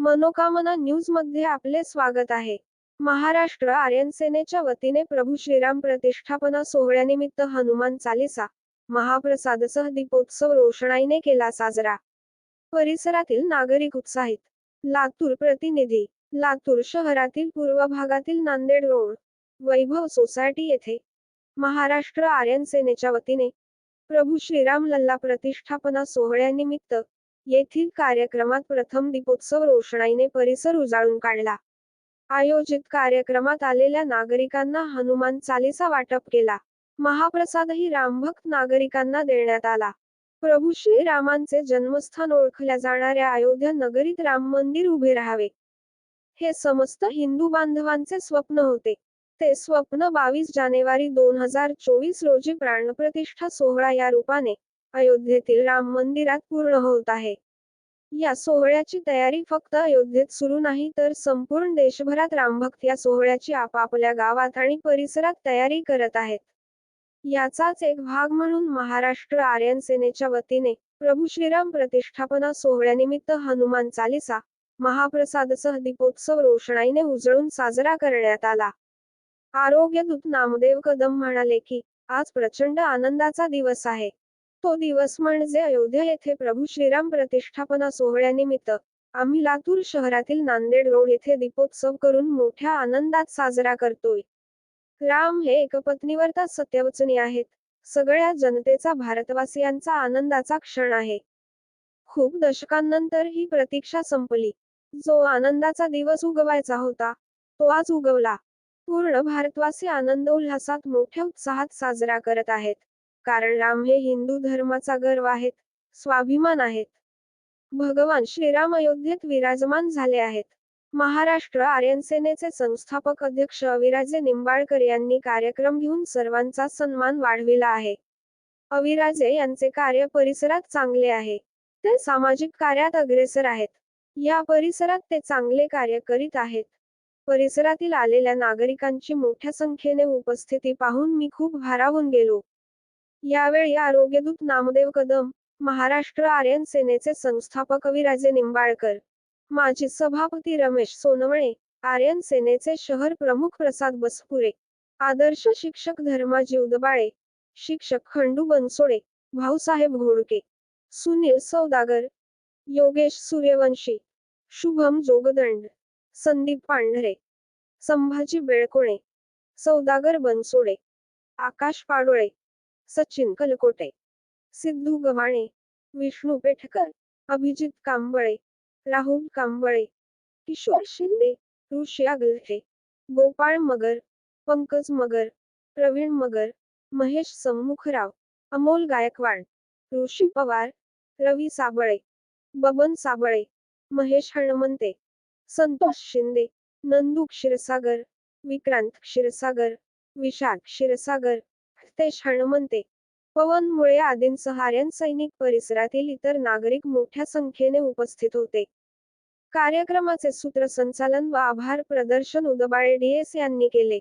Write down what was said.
मनोकामना न्यूजमध्ये आपले स्वागत आहे. महाराष्ट्र आर्यन सेनेच्या वतीने प्रभू श्रीराम प्रतिष्ठापना सोहळ्यानिमित्त हनुमान चालिसा महाप्रसादसह दीपोत्सव रोषणाईने केला साजरा. परिसरातील नागरिक उत्साहित. लातूर प्रतिनिधी. लातूर शहरातील पूर्व भागातील नांदेड रोड वैभव सोसायटी येथे. महाराष्ट्र आर्यन सेनेच्या वतीने प्रभू श्रीराम लल्ला प्रतिष्ठापना सोहळ्यानिमित्त येथील कार्यक्रमात प्रथम दीपोत्सव रोषणाईने परिसर उजाळून काढला. आयोजित कार्यक्रमात आलेल्या नागरिकांना हनुमान चालिसा वाटप केला. महाप्रसादही रामभक्त नागरिकांना देण्यात आला. प्रभू श्रीरामांचे जन्मस्थान ओळखल्या जाणाऱ्या अयोध्या नगरीत राम मंदिर उभे राहावे. हे समस्त हिंदू बांधवांचे स्वप्न होते. ते स्वप्न बावीस जानेवारी दोन हजार चोवीस रोजी प्राणप्रतिष्ठा सोहळा या रूपाने अयोध्येतील राम मंदिरात पूर्ण होत आहे. या सोहळ्याची तयारी फक्त अयोध्येत सुरू नाही तर संपूर्ण देशभरात रामभक्त या सोहळ्याची आपापल्या गावात आणि परिसरात तयारी करत आहेत. याचाच एक भाग म्हणून महाराष्ट्र आर्यन सेनेच्या वतीने प्रभू श्रीराम प्रतिष्ठापना सोहळ्यानिमित्त हनुमान चालिसा महाप्रसादसह दीपोत्सव रोषणाईने उजळून साजरा करण्यात आला. आरोग्यदूत नामदेव कदम म्हणाले की आज प्रचंड आनंदाचा दिवस आहे. तो दिवस म्हणजे अयोध्या येथे प्रभू श्रीराम प्रतिष्ठापना सोहळ्यानिमित्त. आम्ही लातूर शहरातील नांदेड रोड येथे दीपोत्सव करून मोठ्या आनंदात साजरा करतोय. राम हे एकपत्नीव्रता सत्यवचनी आहेत. सगळ्या जनतेचा भारतवासियांचा आनंदाचा क्षण आहे. खूप दशकांनंतर ही प्रतीक्षा संपली. जो आनंदाचा दिवस उगवायचा होता तो आज उगवला. पूर्ण भारतवासी आनंद उल्हासात मोठ्या उत्साहात साजरा करत आहेत. कारण राम हे हिंदू धर्माचा गर्व आहेत स्वाभिमान आहेत. भगवान श्रीराम अयोध्येत विराजमान झाले आहेत. महाराष्ट्र आर्यन सेनेचे संस्थापक अध्यक्ष अविराजे निंबाळकर यांनी कार्यक्रम घेऊन सर्वांचा सन्मान वाढविला आहे. अविराजे यांचे कार्य परिसरात चांगले आहे. ते सामाजिक कार्यात अग्रेसर आहेत. या परिसरात ते चांगले कार्य करीत आहेत. परिसरातील आलेल्या नागरिकांची मोठ्या संख्येने उपस्थिती पाहून मी खूप भारावून गेलो. यावेळी आरोग्यदूत नामदेव कदम महाराष्ट्र आर्यन सेनेचे संस्थापक विराजे निंबाळकर माजी सभापती रमेश सोनवणे आर्यन सेनेचे शहर प्रमुख प्रसाद बसपुरे आदर्श शिक्षक धर्माजी उदबाळे शिक्षक खंडू बनसोडे भाऊसाहेब घोडके सुनील सौदागर योगेश सूर्यवंशी शुभम जोगदंड संदीप पांढरे संभाजी बेळकोणे सौदागर बनसोडे आकाश पाडोळे सचिन कलकोटे सिद्धू गव्हाणे विष्णू पेठकर अभिजित कांबळे राहुल कांबळे किशोर शिंदे ऋषी आगलठे गोपाळ मगर पंकज मगर प्रवीण मगर महेश सम्मुखराव अमोल गायकवाड ऋषी पवार रवी साबळे बबन साबळे महेश हणमंते संतोष शिंदे नंदू क्षीरसागर विक्रांत क्षीरसागर विशाल क्षीरसागर नितेश हणमंते पवन मुळे आदींसह आर्यन सैनिक परिसरातील इतर नागरिक मोठ्या संख्येने उपस्थित होते. कार्यक्रमाचे सूत्रसंचालन व आभार प्रदर्शन उदबाळे डीएस यांनी केले.